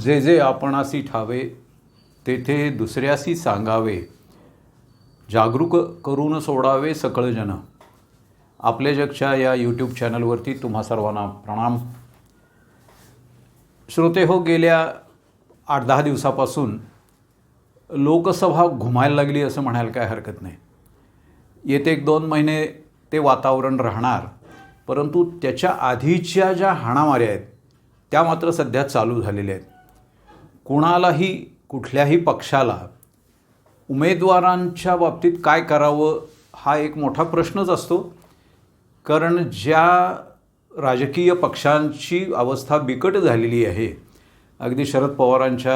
जे जे आपणासी ठावे तेथे दुसऱ्यासी सांगावे. जागरूक करून सोडावे सकळजन. आपले जगच्या या यूट्यूब चॅनलवरती तुम्हा सर्वांना प्रणाम. श्रोते हो गेल्या आठ दहा दिवसापासून लोकसभा घुमायला लागली असं म्हणायला काय हरकत नाही. येते एक दोन महिने ते वातावरण राहणार परंतु त्याच्या आधीच्या ज्या हाणामाऱ्या आहेत त्या मात्र सध्या चालू झालेल्या आहेत. कुणालाही कुठल्याही पक्षाला उमेदवारांच्या बाबतीत काय करावं हा एक मोठा प्रश्नच असतो. कारण ज्या राजकीय पक्षांची अवस्था बिकट झालेली आहे अगदी शरद पवारांच्या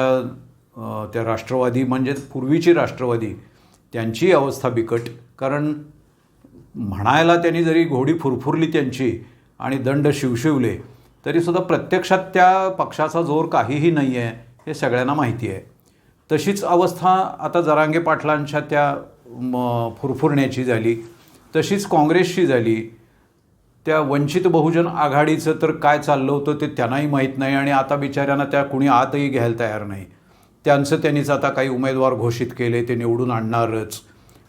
त्या राष्ट्रवादी म्हणजे पूर्वीची राष्ट्रवादी त्यांची अवस्था बिकट. कारण म्हणायला त्यांनी जरी घोडी फुरफुरली त्यांची आणि दंड शिवशिवले तरीसुद्धा प्रत्यक्षात त्या पक्षाचा जोर काहीही नाही आहे हे सगळ्यांना माहिती आहे. तशीच अवस्था आता जरांगे पाटलांच्या त्या म, फुरफुरण्याची झाली. तशीच काँग्रेसची झाली. त्या वंचित बहुजन आघाडीचं तर काय चाललं होतं ते त्यांनाही माहीत नाही आणि आता बिचाऱ्यांना त्या कुणी आतही घ्यायला तयार नाही. त्यांचं त्यांनीच आता काही उमेदवार घोषित केले ते निवडून आणणारच.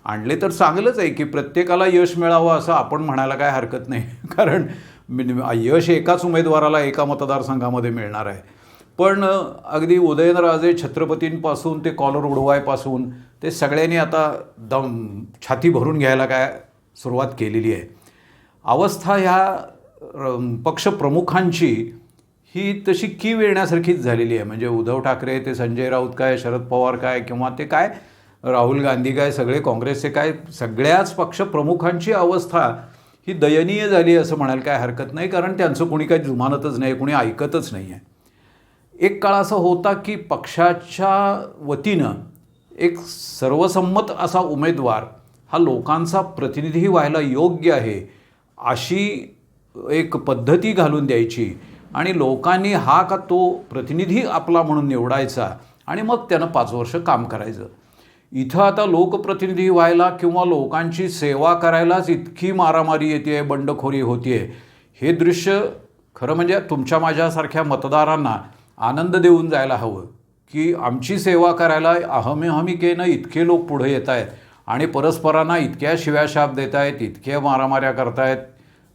आणले तर चांगलंच आहे की प्रत्येकाला यश मिळावं असं आपण म्हणायला काय हरकत नाही. कारण यश एकाच उमेदवाराला एका मतदारसंघामध्ये मिळणार आहे. पण अगदी उदयनराजे छत्रपतींपासून ते कॉलर उडवायपासून ते सगळ्यांनी आता दम छाती भरून घ्यायला काय सुरुवात केलेली आहे. अवस्था ह्या पक्षप्रमुखांची ही तशी कीव येण्यासारखीच झालेली आहे. म्हणजे उद्धव ठाकरे ते संजय राऊत काय शरद पवार काय किंवा ते काय राहुल गांधी काय सगळे काँग्रेसचे काय सगळ्याच पक्षप्रमुखांची अवस्था ही दयनीय झाली असं म्हणायला काय हरकत नाही. कारण त्यांचं कोणी काही जुमानतच नाही कोणी ऐकतच नाही आहे. एक काळ असा होता की पक्षाच्या वतीनं एक सर्वसंमत असा उमेदवार हा लोकांचा प्रतिनिधी व्हायला योग्य आहे अशी एक पद्धती घालून द्यायची. आणि लोकांनी हा का तो प्रतिनिधी आपला म्हणून निवडायचा आणि मग त्यानं पाच वर्ष काम करायचं. इथं आता लोकप्रतिनिधी व्हायला किंवा लोकांची सेवा करायलाच इतकी मारामारी येते बंडखोरी होतीये. हे दृश्य खरं म्हणजे तुमच्या माझ्यासारख्या मतदारांना आनंद देऊन जायला हवं की आमची सेवा करायला अहमेहमिकेनं इतके लोक पुढे येत आहेत आणि परस्परांना इतक्या शिव्याशाप देत आहेत इतक्या मारामाऱ्या करतायत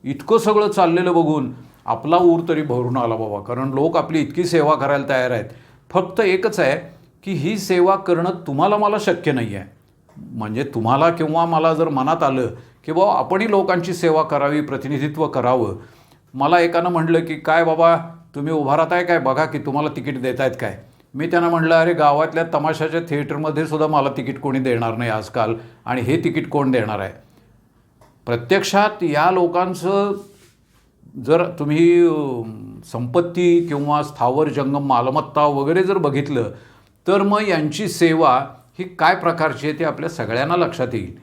इतकं सगळं चाललेलं बघून आपला ऊर तरी भरून आला बाबा कारण लोक आपली इतकी सेवा करायला तयार आहेत. फक्त एकच आहे की ही सेवा करणं तुम्हाला मला शक्य नाही आहे. म्हणजे तुम्हाला किंवा मला जर मनात आलं की बाबा आपणही लोकांची सेवा करावी प्रतिनिधित्व करावं. मला एकानं म्हटलं की काय बाबा तुम्ही उभा राहताय काय? बघा की तुम्हाला तिकीट देत आहेत काय? मी त्यांना म्हटलं अरे गावातल्या तमाशाच्या थिएटरमध्ये सुद्धा मला तिकीट कोणी देणार नाही आजकाल आणि हे तिकीट कोण देणार आहे? प्रत्यक्षात या लोकांचं जर तुम्ही संपत्ती किंवा स्थावर जंगम मालमत्ता वगैरे जर बघितलं तर मग यांची सेवा ही काय प्रकारची आहे ते आपल्या सगळ्यांना लक्षात येईल.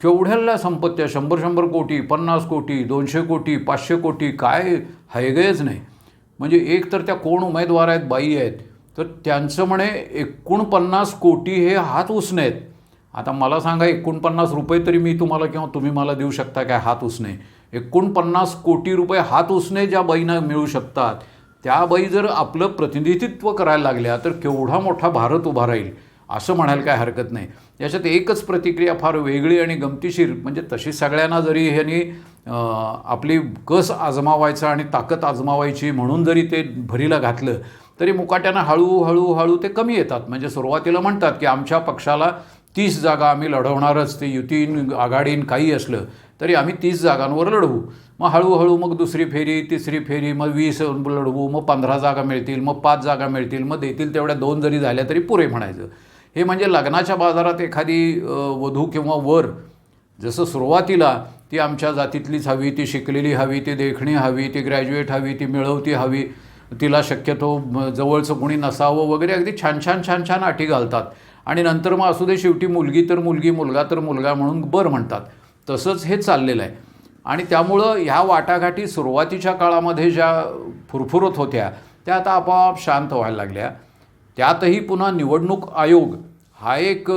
केवढ्याला संपत्त्या? शंभर शंभर कोटी पन्नास कोटी दोनशे कोटी पाचशे कोटी काय? हैगयच नाही. म्हणजे एक तर त्या कोण उमेदवार आहेत बाई आहेत तर त्यांचं म्हणे एकोणपन्नास कोटी हे हात उसणे आहेत. आता मला सांगा एकोणपन्नास रुपये तरी मी तुम्हाला किंवा तुम्ही मला देऊ शकता काय हात उसणे एकोणपन्नास कोटी रुपये हात उसणे ज्या बाईंना मिळू शकतात त्या बाई जर आपलं प्रतिनिधित्व करायला लागल्या तर केवढा मोठा भारत उभा राहील असं म्हणायला काय हरकत नाही. याच्यात एकच प्रतिक्रिया फार वेगळी आणि गमतीशीर म्हणजे तशी सगळ्यांना जरी ह्यांनी आपली कस आजमावायचा आणि ताकद आजमावायची म्हणून जरी ते भरीला घातलं तरी मुकाट्यानं हळूहळू हळू ते कमी येतात. म्हणजे सुरुवातीला म्हणतात की आमच्या पक्षाला तीस जागा आम्ही लढवणारच ते युतीन आघाडीन काही असलं तरी आम्ही तीस जागांवर लढवू. मग हळूहळू मग दुसरी फेरी तिसरी फेरी मग वीस लढवू मग पंधरा जागा मिळतील मग पाच जागा मिळतील मग देतील तेवढ्या दोन जरी झाल्या तरी पुरे म्हणायचं. हे म्हणजे लग्नाच्या बाजारात एखादी वधू किंवा वर जसं सुरुवातीला ती आमच्या जातीतलीच हवी ती शिकलेली हवी ती देखणी हवी ती ग्रॅज्युएट हवी ती मिळवती हवी. तिला शक्यतो जवळचं कोणी नसावं वगैरे अगदी छान छान छान छान अटी घालतात. आणि नंतर मग असू दे शेवटी मुलगी तर मुलगी मुलगा तर मुलगा म्हणून बरं म्हणतात. तसंच हे चाललेलं आहे. आणि त्यामुळं ह्या वाटाघाटी सुरुवातीच्या काळामध्ये ज्या फुरफुरत होत्या त्या आता आपोआप शांत व्हायला लागल्या. त्यातही पुन्हा निवडणूक आयोग हा एक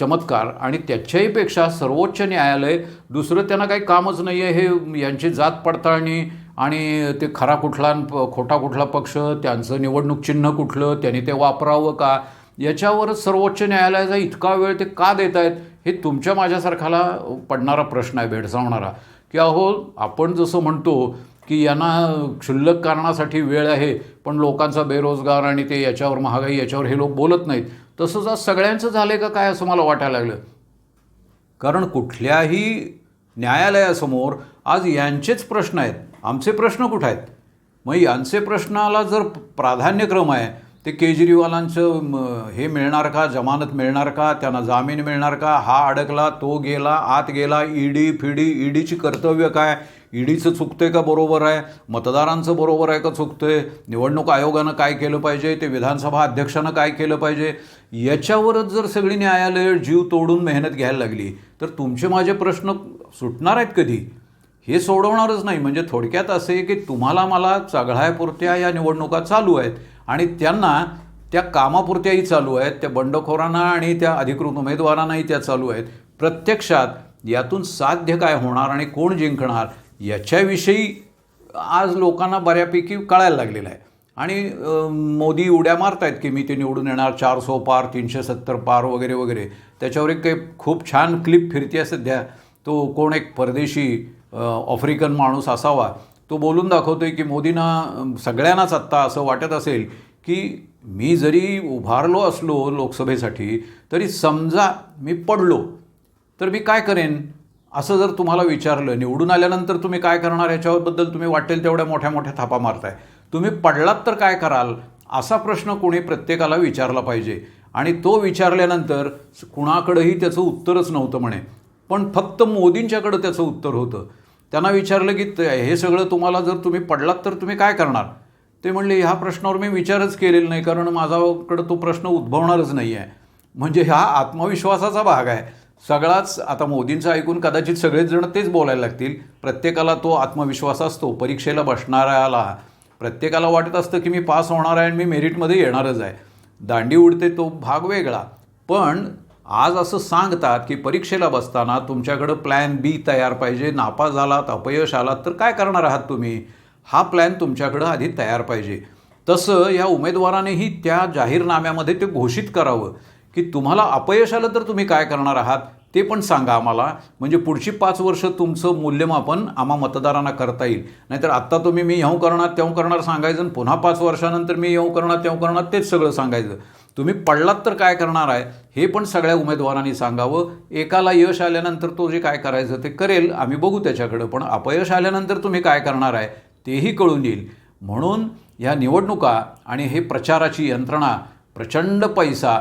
चमत्कार आणि त्याच्याहीपेक्षा सर्वोच्च न्यायालय दुसरं त्यांना काही कामच नाही आहे हे यांची जात पडताळणी आणि ते खरा कुठला प- खोटा कुठला पक्ष त्यांचं निवडणूक चिन्ह कुठलं त्यांनी ते वापरावं का? याच्यावरच सर्वोच्च न्यायालयाचा इतका वेळ ते का देत आहेत हे तुमच्या माझ्यासारखाला पडणारा प्रश्न आहे भेडसावणारा. की अहो आपण जसं म्हणतो की यांना क्षुल्लक कारणासाठी वेळ आहे पण लोकांचा बेरोजगार आणि ते याच्यावर महागाई याच्यावर हे लोक बोलत नाहीत. तसंच आज सगळ्यांचं झालं आहे का काय असं मला वाटायला लागलं? कारण कुठल्याही न्यायालयासमोर आज यांचेच प्रश्न आहेत. आमचे प्रश्न कुठं आहेत? मग यांचे प्रश्नाला जर प्राधान्यक्रम आहे ते केजरीवालांचं म, हे मिळणार का? जमानत मिळणार का? त्यांना जामीन मिळणार का? हा अडकला तो गेला आत गेला ईडी फिडी ईडीची कर्तव्य काय? ईडीचं चुकतंय का बरोबर आहे? मतदारांचं बरोबर आहे का चुकतंय? निवडणूक आयोगानं काय केलं पाहिजे? ते विधानसभा अध्यक्षानं काय केलं पाहिजे? याच्यावरच जर सगळी न्यायालयं जीव तोडून मेहनत घ्यायला लागली तर तुमचे माझे प्रश्न सुटणार आहेत कधी? हे सोडवणारच नाही. म्हणजे थोडक्यात असे की तुम्हाला मला चघळायपुरत्या या निवडणुका चालू आहेत. आणि त्यांना त्या कामापुरत्याही चालू आहेत त्या बंडखोरांना आणि त्या अधिकृत उमेदवारांनाही त्या चालू आहेत. प्रत्यक्षात यातून साध्य काय होणार आणि कोण जिंकणार याच्याविषयी आज लोकांना बऱ्यापैकी कळायला लागलेलं आहे. आणि मोदी उड्या मारत आहेत की मी ते निवडून येणार चार सो पार तीनशे सत्तर पार वगैरे वगैरे. त्याच्यावर एक काही खूप छान क्लिप फिरते सध्या. तो कोण एक परदेशी आफ्रिकन माणूस असावा. तो बोलून दाखवतोय की मोदींना सगळ्यांनाच आत्ता असं वाटत असेल की मी जरी उभारलो असलो लोकसभेसाठी तरी समजा मी पडलो तर मी काय करेन? असं जर तुम्हाला विचारलं निवडून आल्यानंतर तुम्ही काय करणार? याच्याबद्दल तुम्ही वाटेल तेवढ्या मोठ्या मोठ्या थापा मारताय. तुम्ही पडलात तर काय कराल? असा प्रश्न कोणी प्रत्येकाला विचारला पाहिजे. आणि तो विचारल्यानंतर कुणाकडेही त्याचं उत्तरच नव्हतं म्हणे. पण फक्त मोदींच्याकडं त्याचं उत्तर होतं. त्यांना विचारलं की हे सगळं तुम्हाला जर तुम्ही पडलात तर तुम्ही काय करणार? ते म्हणले ह्या प्रश्नावर मी विचारच केलेला नाही कारण माझ्याकडं तो प्रश्न उद्भवणारच नाही आहे. म्हणजे हा आत्मविश्वासाचा भाग आहे. सगळाच आता मोदींचं ऐकून कदाचित सगळेच जण तेच बोलायला लागतील. प्रत्येकाला तो आत्मविश्वास असतो. परीक्षेला बसणाऱ्याला प्रत्येकाला वाटत असतं की मी पास होणार आहे आणि मी मेरिटमध्ये येणारच आहे. दांडी उडते तो भाग वेगळा. पण आज असं सांगतात की परीक्षेला बसताना तुमच्याकडं प्लॅन बी तयार पाहिजे नापास झालात अपयश आलात तर काय करणार आहात तुम्ही? हा प्लॅन तुमच्याकडं आधी तयार पाहिजे. तसं या उमेदवारानेही त्या जाहीरनाम्यामध्ये ते घोषित करावं की तुम्हाला अपयश आलं तर तुम्ही काय करणार आहात? ते पण सांगा आम्हाला. म्हणजे पुढची पाच वर्ष तुमचं मूल्यमापन आम्हा मतदारांना करता येईल. नाहीतर आत्ता तुम्ही मी येऊ करणार तेव्हा करणार सांगायचं आणि पुन्हा पाच वर्षानंतर मी येऊ करणार तेव्हा करणार तेच सगळं सांगायचं. तुम्ही पडलात तर काय करणार आहे? हे पण सगळ्या उमेदवारांनी सांगावं. एकाला यश आल्यानंतर तो जे काय करायचं ते करेल. आम्ही बघू त्याच्याकडं. पण अपयश आल्यानंतर तुम्ही काय करणार आहे? तेही कळून येईल. म्हणून ह्या निवडणुका आणि हे प्रचाराची यंत्रणा प्रचंड पैसा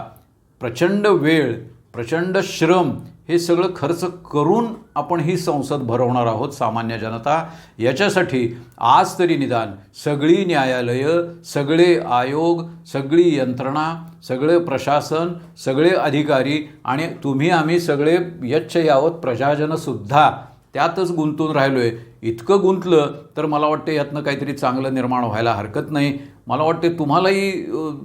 प्रचंड वेळ प्रचंड श्रम हे सगळं खर्च करून आपण ही संसद भरवणार आहोत सामान्य जनता. याच्यासाठी आज तरी निदान सगळी न्यायालयं सगळे आयोग सगळी यंत्रणा सगळे प्रशासन सगळे अधिकारी आणि तुम्ही आम्ही सगळे यच्छ यावत प्रजाजनसुद्धा त्यातच गुंतून राहिलो आहे इतकं गुंतलं तर मला वाटतं यातनं काहीतरी चांगलं निर्माण व्हायला हरकत नाही. मला वाटते तुम्हालाही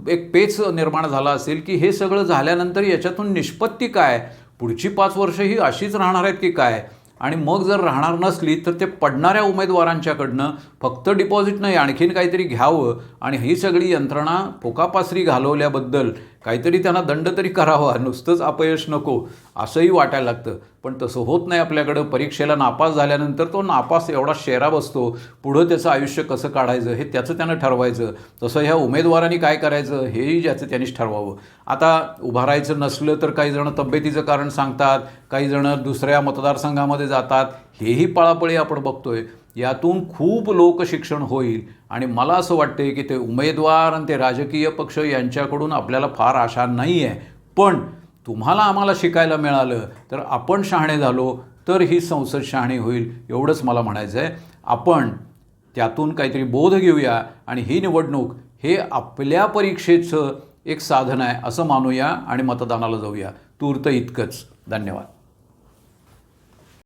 एक पेच निर्माण झाला असेल की हे सगळं झाल्यानंतर याच्यातून निष्पत्ती काय? पुढची पाच वर्ष ही अशीच राहणार आहेत की काय? आणि मग जर राहणार नसली तर ते पडणाऱ्या उमेदवारांच्याकडनं फक्त डिपॉझिट नाही आणखीन काहीतरी घ्यावं आणि ही सगळी यंत्रणा पोकापासरी घालवल्याबद्दल काहीतरी त्यांना दंड तरी करावा नुसतंच अपयश नको असंही वाटायला लागतं. पण तसं होत नाही आपल्याकडं. परीक्षेला नापास झाल्यानंतर तो नापास एवढा शेरा बसतो. पुढं त्याचं आयुष्य कसं काढायचं हे त्याचं त्यानं ठरवायचं. तसं ह्या उमेदवारांनी काय करायचं हेही ज्याचं त्यांनीच ठरवावं. आता उभारायचं नसलं तर काही जण तब्येतीचं कारण सांगतात काही जण दुसऱ्या मतदारसंघामध्ये जातात. हेही पळापळी आपण बघतोय. यातून खूप लोकशिक्षण होईल. आणि मला असं वाटते की ते उमेदवार आणि ते राजकीय पक्ष यांच्याकडून आपल्याला फार आशा नाही आहे पण तुम्हाला आम्हाला शिकायला मिळालं तर आपण शहाणे झालो तर ही संसद शहाणी होईल एवढंच मला म्हणायचं आहे आपण त्यातून काहीतरी बोध घेऊया आणि ही निवडणूक हे आपल्या परीक्षेचं एक साधन आहे असं मानूया आणि मतदानाला जाऊया. तूर्त इतकंच. धन्यवाद.